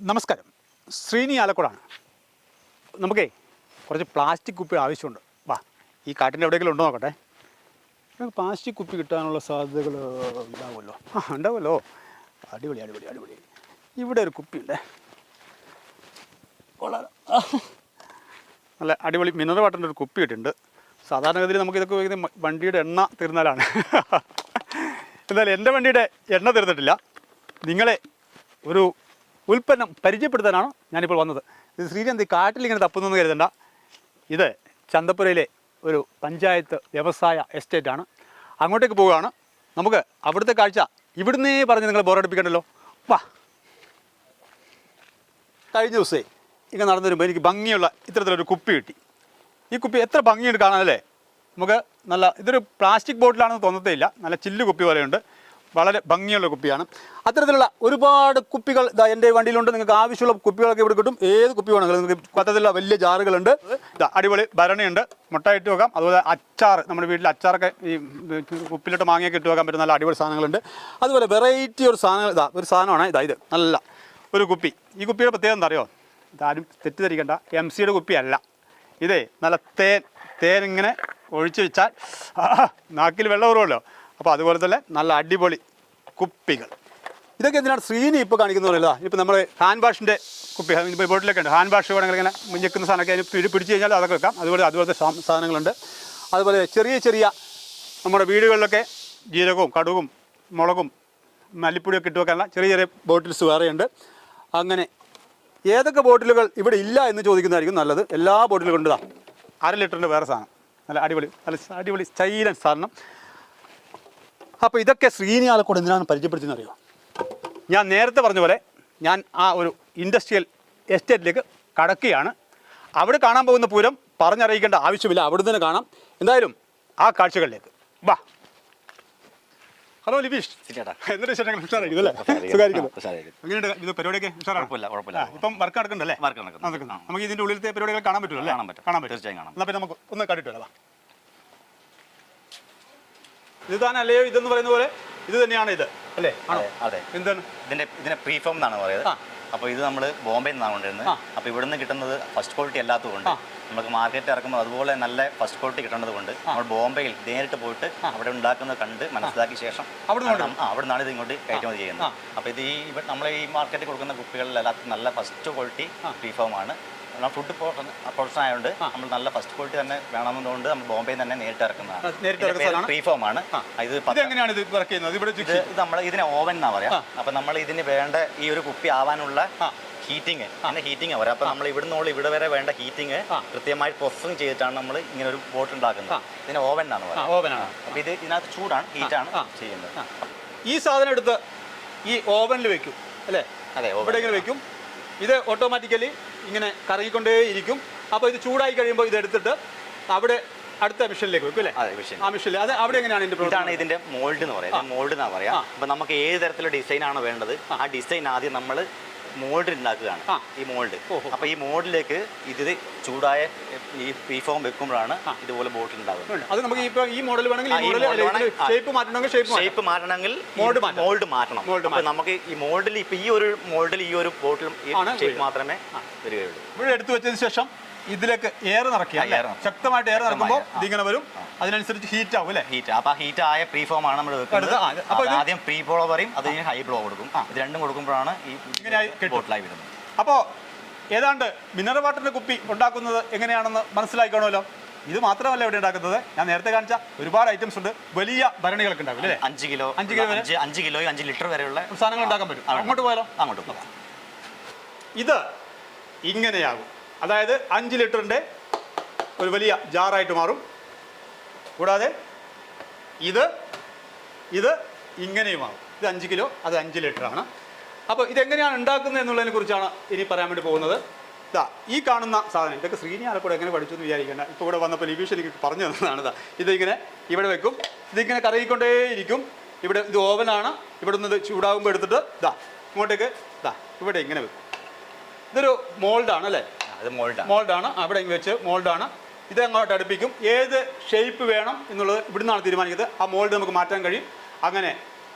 നമസ്കാരം. ശ്രീനി ആലക്കോടാണ്. നമുക്കേ കുറച്ച് പ്ലാസ്റ്റിക് കുപ്പി ആവശ്യമുണ്ട്. വാ ഈ കാട്ടിന്റെ എവിടെയെങ്കിലും ഉണ്ടോ നോക്കട്ടെ. പ്ലാസ്റ്റിക് കുപ്പി കിട്ടാനുള്ള സാധ്യതകൾ ഉണ്ടാവുമല്ലോ. ആ ഉണ്ടാവുമല്ലോ. അടിപൊളി അടിപൊളി അടിപൊളി. ഇവിടെ ഒരു കുപ്പിയുണ്ട്. നല്ല അടിപൊളി മിനറൽ വാട്ടറിന്റെ ഒരു കുപ്പി ഇട്ടുണ്ട് സാധാരണഗതിയിൽ നമുക്ക് ഇതൊക്കെ ഉപയോഗിക്കുന്ന വണ്ടിയുടെ എണ്ണ തീർന്നാലാണ്. എന്നാൽ എന്റെ വണ്ടിയുടെ എണ്ണ തീർന്നിട്ടില്ല. നിങ്ങളെ ഒരു ഉൽപ്പന്നം പരിചയപ്പെടുത്താനാണ് ഞാനിപ്പോൾ വന്നത്. ഇത് ശ്രീകാന്ത് ഈ കാട്ടിൽ ഇങ്ങനെ തപ്പുന്നെന്ന് കരുതണ്ട. ഇത് ചന്തപ്പുരയിലെ ഒരു പഞ്ചായത്ത് വ്യവസായ എസ്റ്റേറ്റാണ്. അങ്ങോട്ടേക്ക് പോവുകയാണ്. നമുക്ക് അവിടുത്തെ കാഴ്ച ഇവിടുന്നേ പറഞ്ഞ് നിങ്ങൾ ബോറടിപ്പിക്കണ്ടല്ലോ. വാ. കഴിഞ്ഞ ദിവസേ ഇങ്ങനെ നടന്നു വരുമ്പോൾ എനിക്ക് ഭംഗിയുള്ള ഇത്തരത്തിലൊരു കുപ്പി കിട്ടി. ഈ കുപ്പി എത്ര ഭംഗിയുണ്ട് കാണാനല്ലേ? നമുക്ക് നല്ല ഇതൊരു പ്ലാസ്റ്റിക് ബോട്ടിലാണെന്ന് തോന്നത്തേ ഇല്ല നല്ല ചില്ല് കുപ്പി പോലെയുണ്ട്. വളരെ ഭംഗിയുള്ള കുപ്പിയാണ്. അത്തരത്തിലുള്ള ഒരുപാട് കുപ്പികൾ ഇതാ എന്റെ വണ്ടിയിലുണ്ട്. നിങ്ങൾക്ക് ആവശ്യമുള്ള കുപ്പികളൊക്കെ ഇവിടെ കിട്ടും. ഏത് കുപ്പി വേണമെങ്കിലും നിങ്ങൾക്ക് പത്തത്തിലുള്ള വലിയ ജാറുകളുണ്ട്. ഇതാ അടിപൊളി ഭരണിയുണ്ട്. മുട്ടയിട്ട് വെക്കാം. അതുപോലെ അച്ചാർ നമ്മുടെ വീട്ടിൽ അച്ചാറൊക്കെ ഈ കുപ്പിലിട്ട് മാങ്ങിയൊക്കെ ഇട്ട് വെക്കാൻ പറ്റുന്ന നല്ല അടിപൊളി സാധനങ്ങളുണ്ട്. അതുപോലെ വെറൈറ്റി ഒരു സാധനങ്ങൾ ഇതാ ഒരു സാധനമാണ്. ഇതാ ഇത് നല്ല ഒരു കുപ്പി. ഈ കുപ്പിയുടെ പ്രത്യേകത എന്താ അറിയോ? ഇതാരും തെറ്റിദ്ധരിക്കേണ്ട. എം സിയുടെ കുപ്പിയല്ല. ഇതേ നല്ല തേൻ തേൻ ഇങ്ങനെ ഒഴിച്ചു വെച്ചാൽ നാക്കിൽ വെള്ളം ഊറുമല്ലോ അപ്പോൾ അതുപോലെ തന്നെ നല്ല അടിപൊളി കുപ്പികൾ. ഇതൊക്കെ എന്തിനാണ് ശ്രീനി ഇപ്പോൾ കാണിക്കുന്നത് പറയുന്നത് ഇപ്പോൾ നമ്മൾ ഹാൻഡ് വാഷിന്റെ കുപ്പി ഇപ്പോൾ ബോട്ടിലൊക്കെ ഉണ്ട്. ഹാൻഡ് വാഷ് വേണമെങ്കിൽ ഇങ്ങനെ മുഞ്ഞിക്കുന്ന സാധനമൊക്കെ അതിന് പിടി പിടിച്ച് കഴിഞ്ഞാൽ അതൊക്കെ വെക്കാം. അതുപോലെ അതുപോലത്തെ സാധനങ്ങളുണ്ട്. അതുപോലെ ചെറിയ ചെറിയ നമ്മുടെ വീടുകളിലൊക്കെ ജീരകവും കടുകും മുളകും മല്ലിപ്പൊടിയൊക്കെ ഇട്ട് വെക്കാനുള്ള ചെറിയ ചെറിയ ബോട്ടിൽസ് വേറെയുണ്ട്. അങ്ങനെ ഏതൊക്കെ ബോട്ടിലുകൾ ഇവിടെ ഇല്ല എന്ന് ചോദിക്കുന്നതായിരിക്കും നല്ലത്. എല്ലാ ബോട്ടിലും കൊണ്ടുതാ അര ലിറ്ററിന്റെ വേറെ സാധനം. നല്ല അടിപൊളി നല്ല അടിപൊളി സ്റ്റൈലൻ സാധനം. അപ്പോൾ ഇതൊക്കെ ശ്രീനി ആലക്കോട് എന്തിനാണ് പരിചയപ്പെടുത്തുന്നത് അറിയോ ഞാൻ നേരത്തെ പറഞ്ഞ പോലെ ഞാൻ ആ ഒരു ഇൻഡസ്ട്രിയൽ എസ്റ്റേറ്റിലേക്ക് കടക്കുകയാണ്. അവിടെ കാണാൻ പോകുന്ന പൂരം പറഞ്ഞറിയിക്കേണ്ട ആവശ്യമില്ല. അവിടെ തന്നെ കാണാം. എന്തായാലും ആ കാഴ്ചകളിലേക്ക്. വാ. ഹലോ ലിബീഷ്. എന്തൊരു ഇത് പരിപാടിയൊക്കെ. ഇപ്പം വർക്ക്. നമുക്ക് ഇതിന്റെ ഉള്ളിലത്തെ പരിപാടികൾ കാണാൻ പറ്റുമല്ലോ കാണാൻ പറ്റും. തീർച്ചയായും കാണാം. പിന്നെ നമുക്ക് ഒന്ന് കണ്ടിട്ട് വരാം വാ. താൻ അല്ലയോ ഇതെന്ന് പറയുന്ന പോലെ? ഇത് തന്നെയാണ് ഇത്? അല്ലേ? ആണോ? അതെ. എന്താണ്? ഇതിന്റെ ഇതിനെ പ്രീഫോം എന്നാണ് പറയുന്നത്. അപ്പൊ അപ്പോൾ ഇത് നമ്മൾ ബോംബെയിൽ നിന്നാണ് കൊണ്ടിരുന്നത് അപ്പൊ അപ്പോൾ ഇവിടുന്ന് കിട്ടുന്നത് ഫസ്റ്റ് ക്വാളിറ്റി അല്ലാത്തതുകൊണ്ട്. നമുക്ക് മാർക്കറ്റ് ഇറക്കുമ്പോൾ അതുപോലെ നല്ല ഫസ്റ്റ് ക്വാളിറ്റി കിട്ടേണ്ടത് കൊണ്ട് നമ്മൾ ബോംബെയിൽ നേരിട്ട് പോയിട്ട് അവിടെ ഉണ്ടാക്കുന്നത് കണ്ട് മനസ്സിലാക്കിയ ശേഷം അവിടെ നിന്നാണ് ഇത് ഇങ്ങോട്ട് കയറ്റുമതി. ചെയ്യുന്നത്. അപ്പോൾ ഇത് ഈ നമ്മൾ ഈ മാർക്കറ്റിൽ കൊടുക്കുന്ന കുപ്പികളിൽ അല്ലാത്ത നല്ല ഫസ്റ്റ് ക്വാളിറ്റി പ്രീഫോം ആണ്. നമ്മൾ ഫുഡ് പ്രൊഡക്ഷൻ ആയതുകൊണ്ട് നമ്മൾ നല്ല ഫസ്റ്റ് ക്വാളിറ്റി തന്നെ വേണമെന്നുകൊണ്ട് നമ്മൾ ബോംബെയിൽ തന്നെ നേരിട്ട് ഇറക്കുന്നതാണ് നേരിട്ട് പ്രീഫോം ആണ്. ഇത് എങ്ങനെയാണ് ഇത് വർക്ക് ചെയ്യുന്നത്? ഇവിടെ ഇത് നമ്മൾ ഇതിനെ ഓവൻ എന്നാ പറയാ. അപ്പൊ നമ്മൾ ഇതിന് വേണ്ട ഈ ഒരു കുപ്പി ആവാനുള്ള. ഹീറ്റിംഗ് അതിന്റെ ഹീറ്റിംഗ് പറയാം. അപ്പൊ നമ്മൾ ഇവിടെ നിന്ന് ഇവിടെ വരെ വേണ്ട ഹീറ്റിംഗ് കൃത്യമായി പ്രോസസ്സിംഗ് ചെയ്തിട്ടാണ് നമ്മൾ ഇങ്ങനെ ഒരു ബോട്ട് ഉണ്ടാക്കുന്നത്. ഇതിന് ഓവൻ എന്നാണ് പറയുന്നത് ഓവനാണ് അപ്പൊ ഇത് ഇതിനകത്ത് ചൂടാണ് ഹീറ്റാണ്. ചെയ്യുന്നത്. ഈ സാധനം എടുത്ത് ഈ ഓവനിൽ വെക്കും അല്ലേ? അതെ ഇവിടെ ഇങ്ങനെ വെക്കും. ഇത് ഓട്ടോമാറ്റിക്കലി ഇങ്ങനെ കറങ്ങിക്കൊണ്ടേ ഇരിക്കും അപ്പോൾ ഇത് ചൂടായി കഴിയുമ്പോൾ ഇത് എടുത്തിട്ട് അവിടെ അടുത്ത മിഷനിലേക്ക് വെക്കും അല്ലേ? അതെ മിഷൻ ആ മിഷനിൽ. അത് അവിടെ എങ്ങനെയാണ് ഇതിന്റെ ഇതാണ് ഇതിന്റെ മോൾഡ് എന്ന് പറയുന്നത്. മോൾഡ് എന്നാ പറയാ. അപ്പൊ നമുക്ക് ഏത് തരത്തിലുള്ള ഡിസൈൻ ആണ് വേണ്ടത് ആ ഡിസൈൻ ആദ്യം നമ്മൾ മോൾഡ് ഉണ്ടാക്കുകയാണ് ഈ മോൾഡ്. അപ്പോൾ അപ്പൊ ഈ മോൾഡിലേക്ക് ഇത് ചൂടായ ഈ പീഫോം വെക്കുമ്പോഴാണ് ഇതുപോലെ ബോട്ടിൽ ഉണ്ടാകുന്നത് അത് നമുക്ക് ഇപ്പോൾ ഈ മോഡൽ വേണമെങ്കിൽ. ഷേപ്പ് മാറ്റണമെങ്കിൽ ഷേപ്പ് മാറ്റണമെങ്കിൽ മാറ്റണം. മോൾഡ് മാറ്റണം. അപ്പോൾ അപ്പൊ നമുക്ക് ഈ മോൾഡിൽ ഇപ്പൊ ഈ ഒരു മോൾഡിൽ ഈ ഒരു ബോട്ടിലും ഈ ആണ് ഷേപ്പ്. മാത്രമേ വരികയുള്ളൂ. ഇവിടെ എടുത്തു വെച്ചതിന് ശേഷം ഇതിലേക്ക് എയർ നിറയ്ക്കുക. ശക്തമായിട്ട് എയർ നിറക്കുമ്പോൾ ഇതിങ്ങനെ വരും. അതിനനുസരിച്ച് ഹീറ്റ് ആവും അല്ലേ? ഹീറ്റ് അപ്പൊ ഹീറ്റ് ആയ പ്രീ ഫോം ആണ് നമ്മൾ വെക്കുന്നത്. അടുത്ത- ആ, ഇത്- അപ്പൊ അത് ഇത് ആദ്യം പ്രീ ഫോളോ പറയും അത് കഴിഞ്ഞ് ഹൈ ബ്ലോ കൊടുക്കും. ഇത് രണ്ടും കൊടുക്കുമ്പോഴാണ് ഈ. ബോട്ടിലായി വരുന്നത്. അപ്പോൾ ഏതാണ്ട് മിനറൽ വാട്ടറിന്റെ കുപ്പി ഉണ്ടാക്കുന്നത് എങ്ങനെയാണെന്ന് മനസ്സിലാക്കണമല്ലോ ഇത് മാത്രമല്ല ഇവിടെ ഉണ്ടാക്കുന്നത്. ഞാൻ നേരത്തെ കാണിച്ച ഒരുപാട് ഐറ്റംസ് ഉണ്ട്. വലിയ ഭരണികളൊക്കെ ഉണ്ടാവും അല്ലേ അഞ്ച് കിലോ അഞ്ച് കിലോ അഞ്ച് കിലോ അഞ്ച് ലിറ്റർ വരെയുള്ള സാധനങ്ങൾ ഉണ്ടാക്കാൻ പറ്റും. അങ്ങോട്ട് പോയാലോ? അങ്ങോട്ട് പോകാം ഇത് ഇങ്ങനെയാകും. അതായത് അഞ്ച് ലിറ്ററിന്റെ ഒരു വലിയ ജാറായിട്ട് മാറും. കൂടാതെ ഇത് ഇത് ഇങ്ങനെയുമാണ് ഇത് അഞ്ച് കിലോ അത് അഞ്ച് ലിറ്ററാണ് അപ്പോൾ ഇതെങ്ങനെയാണ് ഉണ്ടാക്കുന്നത് എന്നുള്ളതിനെ കുറിച്ചാണ് ഇനി പറയാൻ വേണ്ടി പോകുന്നത്. ഇതാ ഈ കാണുന്ന സാധനം ഇതൊക്കെ ശ്രീനി എങ്ങനെ പഠിച്ചു എന്ന് വിചാരിക്കേണ്ട. ഇപ്പോൾ ഇവിടെ വന്നപ്പോൾ ലിബീഷ് എനിക്ക് പറഞ്ഞു തന്നതാണ് ഇതാ ഇതിങ്ങനെ ഇവിടെ വെക്കും ഇതിങ്ങനെ കറങ്ങിക്കൊണ്ടേയിരിക്കും. ഇവിടെ ഇത് ഓവനാണ് ഇവിടെ നിന്ന് ഇത് ചൂടാകുമ്പോൾ എടുത്തിട്ട് ഇതാ ഇങ്ങോട്ടേക്ക് ഇതാ ഇവിടെ ഇങ്ങനെ വെക്കും. ഇതൊരു മോൾഡാണ് അല്ലേ? അത് മോൾഡാണ്. മോൾഡാണ് അവിടെ വെച്ച് മോൾഡാണ്. ഇത് അങ്ങോട്ട് അടുപ്പിക്കും. ഏത് ഷേപ്പ് വേണം എന്നുള്ളത് ഇവിടുന്നാണ് തീരുമാനിക്കുന്നത്. ആ മോൾഡ് നമുക്ക് മാറ്റാൻ കഴിയും. അങ്ങനെ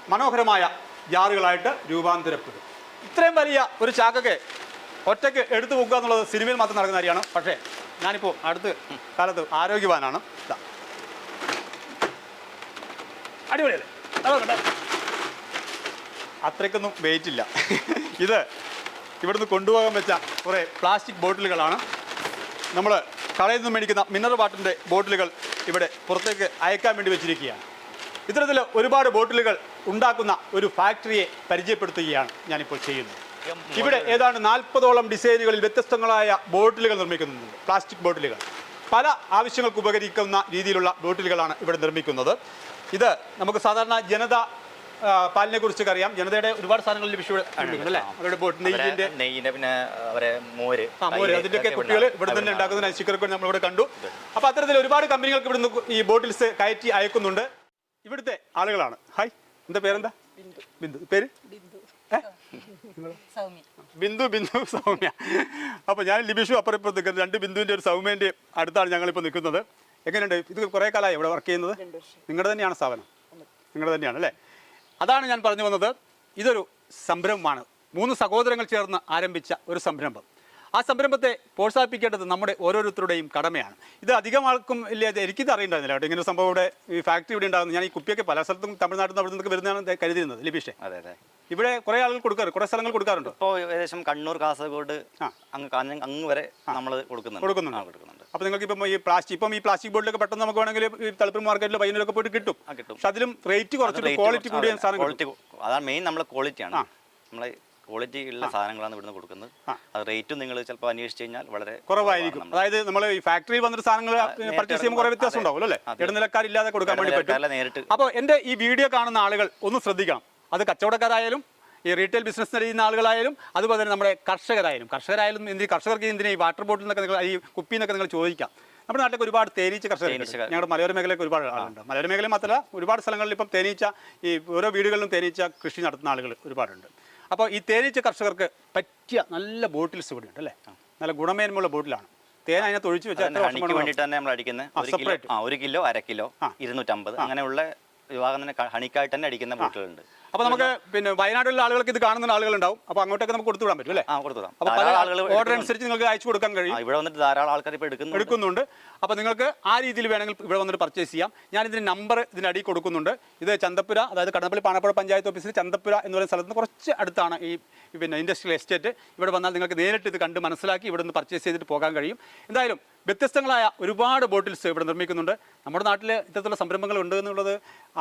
മനോഹരമായ ജാറുകളായിട്ട് രൂപാന്തരപ്പെടും. ഇത്രയും വലിയ ഒരു ചാക്കൊക്കെ ഒറ്റയ്ക്ക് എടുത്തു പോകുക എന്നുള്ളത് സിനിമയിൽ മാത്രം നടക്കുന്ന കാര്യമാണ്. പക്ഷേ ഞാനിപ്പോൾ അടുത്ത കാലത്ത് ആരോഗ്യവാനാണ്. ഇതാ അടിപൊളിയല്ലേ? അത്രയ്ക്കൊന്നും വെയിറ്റ് ഇല്ല. ഇത് ഇവിടുന്ന് കൊണ്ടുപോകാൻ വെച്ച കുറേ പ്ലാസ്റ്റിക് ബോട്ടിലുകളാണ് നമ്മൾ കടയിൽ നിന്ന് മേടിക്കുന്ന മിനറൽ വാട്ടറിന്റെ ബോട്ടിലുകൾ ഇവിടെ പുറത്തേക്ക് അയക്കാൻ വേണ്ടി വെച്ചിരിക്കുകയാണ്. ഇത്തരത്തിൽ ഒരുപാട് ബോട്ടിലുകൾ ഉണ്ടാക്കുന്ന ഒരു ഫാക്ടറിയെ പരിചയപ്പെടുത്തുകയാണ് ഞാനിപ്പോൾ ചെയ്യുന്നത്. ഇവിടെ ഏതാണ്ട് നാൽപ്പതോളം ഡിസൈനുകളിൽ വ്യത്യസ്തങ്ങളായ ബോട്ടിലുകൾ നിർമ്മിക്കുന്നുണ്ട്. പ്ലാസ്റ്റിക് ബോട്ടിലുകൾ. പല ആവശ്യങ്ങൾക്ക് ഉപകരിക്കുന്ന രീതിയിലുള്ള ബോട്ടിലുകളാണ് ഇവിടെ നിർമ്മിക്കുന്നത്. ഇത് നമുക്ക് സാധാരണ ജനത പാലിനെ കുറിച്ചൊക്കെ അറിയാം. ജനതയുടെ ഒരുപാട് സാധനങ്ങളിൽ വിഷു അല്ലേ? അവരുടെ ബോട്ട് നെയ്യിന്റെ നെയ്യിന്റെ പിന്നെ അവരെ മോര് ആ മോര് അതിന്റെ അതിന്റെയൊക്കെ കുട്ടികൾ. ഇവിടെ തന്നെ ഉണ്ടാക്കുന്ന സ്റ്റിക്കറൊക്കെ നമ്മൾ ഇവിടെ കണ്ടു. അപ്പൊ അത്തരത്തിൽ ഒരുപാട് കമ്പനികൾക്ക് ഇവിടുന്ന് ഈ ബോട്ടിൽസ് കയറ്റി അയക്കുന്നുണ്ട്. ഇവിടുത്തെ ആളുകളാണ്. ഹായ്. എന്താ പേരെന്താ? ബിന്ദു. പേര്? ബിന്ദു. ബിന്ദു സൗമ്യ. അപ്പൊ ഞാൻ ലിബിഷു അപ്പുറം ഇപ്പൊ നിൽക്കുന്നത് രണ്ട് ബിന്ദുവിന്റെ ഒരു സൗമ്യന്റെ അടുത്താണ് ഞങ്ങൾ ഞങ്ങളിപ്പോൾ നിൽക്കുന്നത്. എങ്ങനെയുണ്ട്? ഇത് കുറെ കാലമായി ഇവിടെ വർക്ക് ചെയ്യുന്നത്? നിങ്ങളുടെ തന്നെയാണ് സ്ഥാപനം? നിങ്ങളുടെ തന്നെയാണ് അല്ലേ? അതാണ് ഞാൻ പറഞ്ഞു വന്നത്. ഇതൊരു സംരംഭമാണ്. മൂന്ന് സഹോദരങ്ങൾ ചേർന്ന് ആരംഭിച്ച ഒരു സംരംഭം. ആ സംരംഭത്തെ പ്രോത്സാഹിപ്പിക്കേണ്ടത് നമ്മുടെ ഓരോരുത്തരുടെയും കടമയാണ്. ഇത് അധികം ആൾക്കും ഇല്ല. ഇത് എനിക്കിത് അറിയണ്ടായിരുന്നില്ല ഇങ്ങനെ സംഭവം ഇവിടെ ഈ ഫാക്ടറി ഇവിടെ ഉണ്ടാകുന്നത് ഞാൻ ഈ കുപ്പിയൊക്കെ പല സ്ഥലത്തും തമിഴ്നാട്ടിൽ നിന്ന് അവിടെ നിന്നൊക്കെ വരുന്നതാണ് കരുതിയിരുന്നത്. ലിബീഷേ. അതെ അതെ. ഇവിടെ കുറെ ആളുകൾ കൊടുക്കാറ്. കുറെ സ്ഥലങ്ങൾ കൊടുക്കാറുണ്ട്? ഇപ്പോൾ ഏകദേശം കണ്ണൂർ കാസർഗോഡ്. അങ്ങ് കാഞ്ഞ അങ്ങ് വരെ നമ്മൾ കൊടുക്കുന്നുണ്ട്. കൊടുക്കുന്നുണ്ട്. കൊടുക്കുന്നുണ്ട്. അപ്പോൾ നിങ്ങൾക്ക് ഇപ്പം ഈ പ്ലാസ്റ്റിക് ഇപ്പം ഈ പ്ലാസ്റ്റിക് ബോർഡിലൊക്കെ പെട്ടെന്ന് നമുക്ക് വേണമെങ്കിൽ ഈ തളിപ്പൂർ മാർക്കറ്റിൽ പയ്യനിലൊക്കെ പോയിട്ട് കിട്ടും. കിട്ടും. പക്ഷെ അതിലും റേറ്റ് കുറച്ചിട്ട് ക്വാളിറ്റി കൂടിയ സാധനം ക്വാളിറ്റി അതാണ് മെയിൻ നമ്മളെ ക്വാളിറ്റിയാണ് നമ്മൾ നമ്മളെ ക്വാളിറ്റി ഉള്ള സാധനങ്ങളാണ് ഇവിടുന്ന് കൊടുക്കുന്നത്. അത് റേറ്റും നിങ്ങൾ ചിലപ്പോൾ അന്വേഷിച്ച് കഴിഞ്ഞാൽ വളരെ കുറവായിരിക്കും. അതായത് നമ്മൾ ഈ ഫാക്ടറിയിൽ വന്നിട്ട് സാധനങ്ങൾ പർച്ചേസ് ചെയ്യുമ്പോൾ കുറേ വ്യത്യാസം. ഉണ്ടാവും അല്ലേ? ഇടനിലക്കാരില്ലാതെ കൊടുക്കാൻ വേണ്ടി പറ്റും. അപ്പോൾ എന്റെ ഈ വീഡിയോ കാണുന്ന ആളുകൾ ഒന്ന് ശ്രദ്ധിക്കണം. അത് കച്ചവടക്കാരായാലും ഈ റീറ്റെയിൽ ബിസിനസ് ചെയ്യുന്ന ആളുകളായാലും അതുപോലെ തന്നെ നമ്മുടെ കർഷകരായാലും. കർഷകരായാലും എന്ത് കർഷകർക്ക് എന്തിനാ ഈ വാട്ടർ ബോട്ടിൽ നിന്നൊക്കെ നിങ്ങൾ ഈ കുപ്പിയിൽ നിന്നൊക്കെ നിങ്ങൾ ചോദിക്കാം. നമ്മുടെ നാട്ടിലൊക്കെ ഒരുപാട് തേനീച്ച കർഷകർ ഞങ്ങളുടെ മലയോര മേഖലയ്ക്ക് ഒരുപാട് ആളുണ്ട്. മലയോര മേഖല മാത്രമല്ല ഒരുപാട് സ്ഥലങ്ങളിൽ ഇപ്പം തേനീച്ച ഈ ഓരോ വീടുകളിലും തേനീച്ച കൃഷി നടത്തുന്ന ആളുകൾ ഒരുപാടുണ്ട്. അപ്പോൾ ഈ തേനീച്ച കർഷകർക്ക് പറ്റിയ നല്ല ബോട്ടിൽസ് ഇവിടെ ഉണ്ട് അല്ലേ നല്ല ഗുണമേന്മയുള്ള ബോട്ടിലാണ്. തേൻ അതിനകത്ത് ഒഴിച്ച് വെച്ചാൽ വേണ്ടിയിട്ട് തന്നെ നമ്മൾ അടിക്കുന്നത് ഒരു കിലോ അര കിലോ. ഇരുന്നൂറ്റമ്പത് അങ്ങനെയുള്ള വിഭാഗം തന്നെ ഹണിക്കായിട്ട് തന്നെ അടിക്കുന്ന ബോട്ടുകളുണ്ട് അപ്പോൾ നമുക്ക് പിന്നെ വയനാട്ടിലുള്ള ആളുകൾക്ക് ഇത് കാണുന്ന ആളുകൾ ഉണ്ടാവും അപ്പോൾ അങ്ങോട്ടൊക്കെ നമുക്ക് കൊടുത്തു വിടാൻ പറ്റും അല്ലേ? ആ കൊടുത്തുവിടാം അപ്പോൾ പല ആളുകൾ ഓർഡർ അനുസരിച്ച് നിങ്ങൾക്ക് അയച്ചു കൊടുക്കാൻ കഴിയും. ഇവിടെ വന്നിട്ട് ധാരാളം ആൾക്കാർ ഇപ്പോൾ എടുക്കുന്നുണ്ട്. എടുക്കുന്നുണ്ട്. അപ്പോൾ നിങ്ങൾക്ക് ആ രീതിയിൽ വേണമെങ്കിൽ ഇവിടെ വന്നിട്ട് പർച്ചേസ് ചെയ്യാം. ഞാൻ ഇതിന് നമ്പർ ഇതിന്റെ അടിയിൽ കൊടുക്കുന്നുണ്ട്. ഇത് ചന്തപ്പുര അതായത് കടന്നപ്പള്ളി പാണപ്പുഴ പഞ്ചായത്ത് ഓഫീസിൽ ചന്തപ്പുര എന്ന് പറയുന്ന സ്ഥലത്ത് കുറച്ച് അടുത്താണ് ഈ പിന്നെ ഇൻഡസ്ട്രിയൽ എസ്റ്റേറ്റ് ഇവിടെ വന്നാൽ നിങ്ങൾക്ക് നേരിട്ട് ഇത് കണ്ട് മനസ്സിലാക്കി ഇവിടെ നിന്ന് പർച്ചേസ് ചെയ്തിട്ട് പോകാൻ കഴിയും. എന്തായാലും വ്യത്യസ്തങ്ങളായ ഒരുപാട് ബോട്ടിൽസ് ഇവിടെ നിർമ്മിക്കുന്നുണ്ട്. നമ്മുടെ നാട്ടിൽ ഇത്തരത്തിലുള്ള സംരംഭങ്ങൾ ഉണ്ട് എന്നുള്ളത്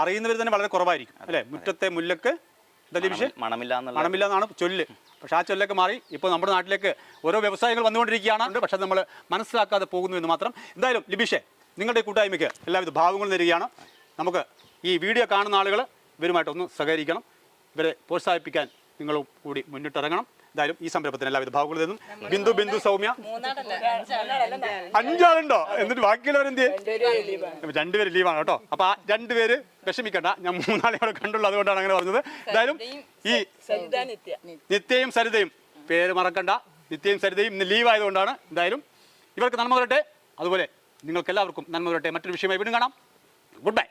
അറിയുന്നവർ തന്നെ വളരെ കുറവായിരിക്കും. അല്ലേ? മുറ്റത്തെ മുല്ലക്ക് എന്താ ലഭിച്ചത് മണമില്ല മണമില്ല എന്നാണ് ചൊല്ല്. പക്ഷേ ആ ചൊല്ലൊക്കെ മാറി ഇപ്പോൾ നമ്മുടെ നാട്ടിലേക്ക് ഓരോ വ്യവസായങ്ങൾ വന്നുകൊണ്ടിരിക്കുകയാണ്. പക്ഷെ നമ്മൾ മനസ്സിലാക്കാതെ പോകുന്നു എന്ന് മാത്രം. എന്തായാലും ലിബിഷെ നിങ്ങളുടെ കൂട്ടായ്മയ്ക്ക് എല്ലാവിധ ഭാവങ്ങളും തരികയാണ്. നമുക്ക് ഈ വീഡിയോ കാണുന്ന ആളുകൾ ഇവരുമായിട്ടൊന്ന് സഹകരിക്കണം. ഇവരെ പ്രോത്സാഹിപ്പിക്കാൻ നിങ്ങളും കൂടി മുന്നിട്ടിറങ്ങണം. എന്തായാലും ഈ സംരംഭത്തിന് എല്ലാവിധ ഭാഗങ്ങളിൽ നിന്നും ബിന്ദു ബിന്ദു സൗമ്യ. അഞ്ചാളുണ്ടോ. എന്നിട്ട് ബാക്കിയുള്ളവരെന്ത് രണ്ടുപേര് ലീവാണ് കേട്ടോ. അപ്പൊ ആ രണ്ടുപേര് വിഷമിക്കണ്ട. ഞാൻ മൂന്നാളെ അവിടെ കണ്ടുള്ളൂ അതുകൊണ്ടാണ് അങ്ങനെ പറഞ്ഞത്. എന്തായാലും ഈ നിത്യ. നിത്യയും സരിതയും. പേര് മറക്കണ്ട. നിത്യയും സരിതയും ഇന്ന് ലീവ് ആയതുകൊണ്ടാണ് എന്തായാലും ഇവർക്ക് നന്മ വരട്ടെ. അതുപോലെ നിങ്ങൾക്ക് എല്ലാവർക്കും നന്മ വരട്ടെ. മറ്റൊരു വിഷയമായി വീണ്ടും കാണാം. Good bye